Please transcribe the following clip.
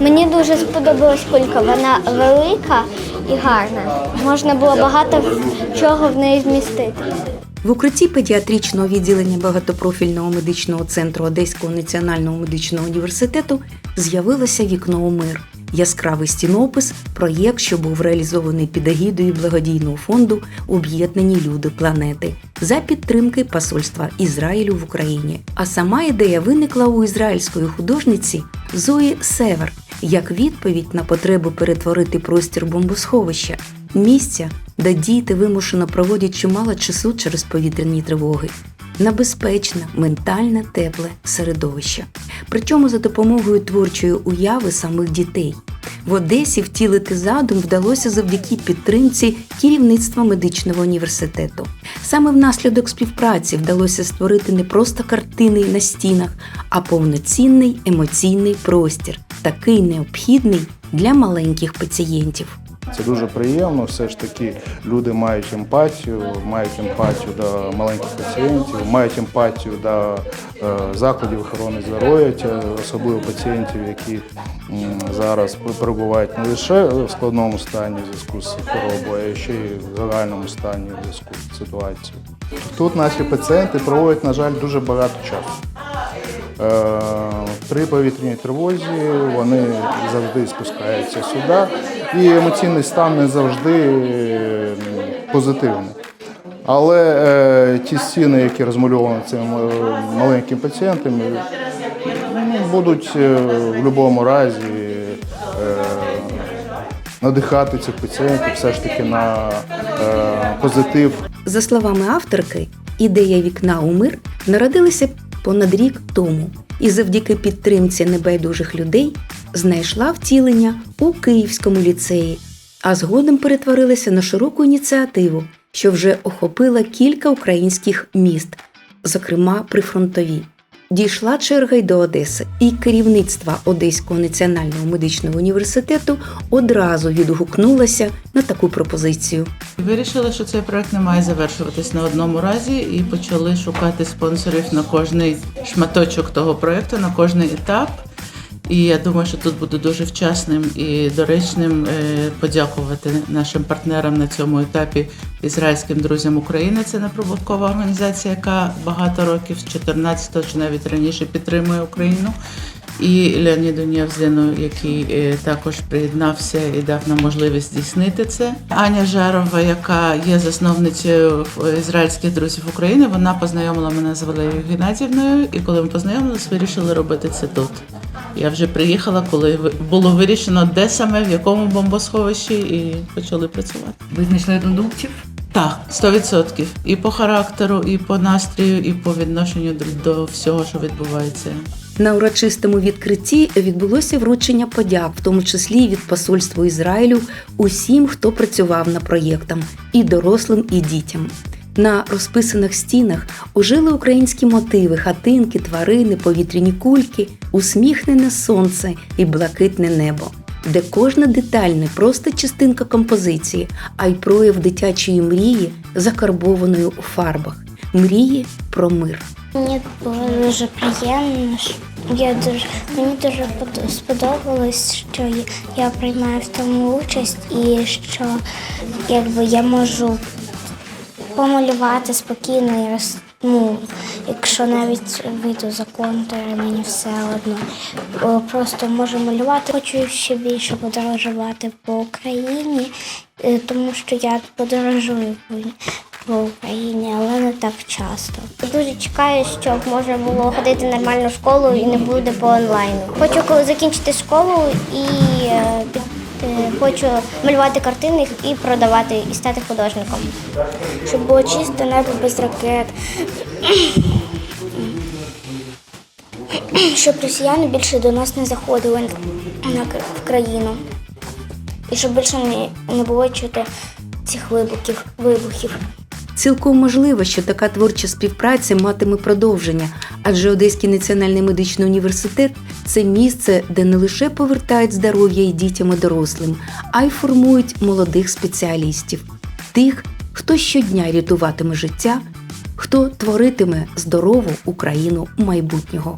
дуже сподобалась кулька. Вона велика і гарна. Можна було багато чого в неї вмістити. В укритті педіатричного відділення багатопрофільного медичного центру Одеського національного медичного університету з'явилося вікно у мир. Яскравий стінопис, проєкт, що був реалізований під егідою благодійного фонду Об'єднані люди планети за підтримки посольства Ізраїлю в Україні. А сама ідея виникла у ізраїльської художниці Зої Север як відповідь на потребу перетворити простір бомбосховища, місця, де діти вимушено проводять чимало часу через повітряні тривоги. На безпечне, ментальне, тепле середовище. Причому за допомогою творчої уяви самих дітей. В Одесі втілити задум вдалося завдяки підтримці керівництва медичного університету. Саме внаслідок співпраці вдалося створити не просто картини на стінах, а повноцінний емоційний простір, такий необхідний для маленьких пацієнтів. Це дуже приємно. Все ж таки люди мають емпатію, мають емпатію до маленьких пацієнтів, мають емпатію до е, закладів охорони здоров'я, особливо пацієнтів, які зараз перебувають не лише в складному стані в зв'язку з хворобою, а ще й в загальному стані в зв'язку з ситуацією. Тут наші пацієнти проводять, на жаль, дуже багато часу. Е, При повітряній тривозі вони завжди спускаються сюди, і емоційний стан не завжди е, позитивний. Але е, ті стіни, які розмальовані цими е, маленькими пацієнтами, ну, будуть е, в будь-якому разі е, надихати цих пацієнтів все ж таки на е, позитив За словами авторки, ідея вікна у мир народилася понад рік тому і завдяки підтримці небайдужих людей знайшла втілення у Київському ліцеї, а згодом перетворилася на широку ініціативу, що вже охопила кілька українських міст, зокрема прифронтові. Дійшла черга й до Одеси, і керівництво Одеського національного медичного університету одразу відгукнулося на таку пропозицію. Вирішили, що цей проект не має завершуватись на одному разі, і почали шукати спонсорів на кожний шматочок того проекту, на кожний етап. І я думаю, що тут буде дуже вчасним і доречним е, подякувати нашим партнерам на цьому етапі ізраїльським друзям України. Це неприбуткова організація, яка багато років з 14-го чи навіть раніше підтримує Україну. І Леоніду Нєвзину, який е, також приєднався і дав нам можливість здійснити це. Аня Жарова, яка є засновницею е, ізраїльських друзів України, вона познайомила мене з Валерією Геннадівною, і коли ми познайомилися, вирішили робити це тут. Я вже приїхала, коли було вирішено, де саме, в якому бомбосховищі, і почали працювати. Ви знайшли однодумців? Так, 100%. І по характеру, і по настрію, і по відношенню до, до всього, що відбувається. На урочистому відкритті відбулося вручення подяк, в тому числі від посольства Ізраїлю, усім, хто працював над проєктом, і дорослим, і дітям. На розписаних стінах ожили українські мотиви, хатинки, тварини, повітряні кульки, усміхнене сонце і блакитне небо, де кожна деталь не просто частинка композиції, а й прояв дитячої мрії, закарбованої у фарбах, мрії про мир. Мені було дуже приємно. Я дуже мені дуже под- сподобалось, що я приймаю в тому участь і що якби я можу помалювати спокійно і ну, якщо навіть вийду за контури, мені все одно. Просто можу малювати. Хочу ще більше подорожувати по Україні, е, тому що я подорожую по- Україні, але не так часто. Дуже чекаю, щоб можна було ходити в нормальну школу і не буде по онлайну. Хочу закінчити школу і е, хочу малювати картини і продавати, і стати художником. Щоб було чисте небо без ракет. Щоб росіяни більше до нас не заходили в країну. І щоб більше не, було чути цих вибухів. Цілком можливо, що така творча співпраця матиме продовження, адже Одеський національний медичний університет це місце, де не лише повертають здоров'я і дітям і дорослим, а й формують молодих спеціалістів, тих, хто щодня рятуватиме життя, хто творитиме здорову Україну майбутнього.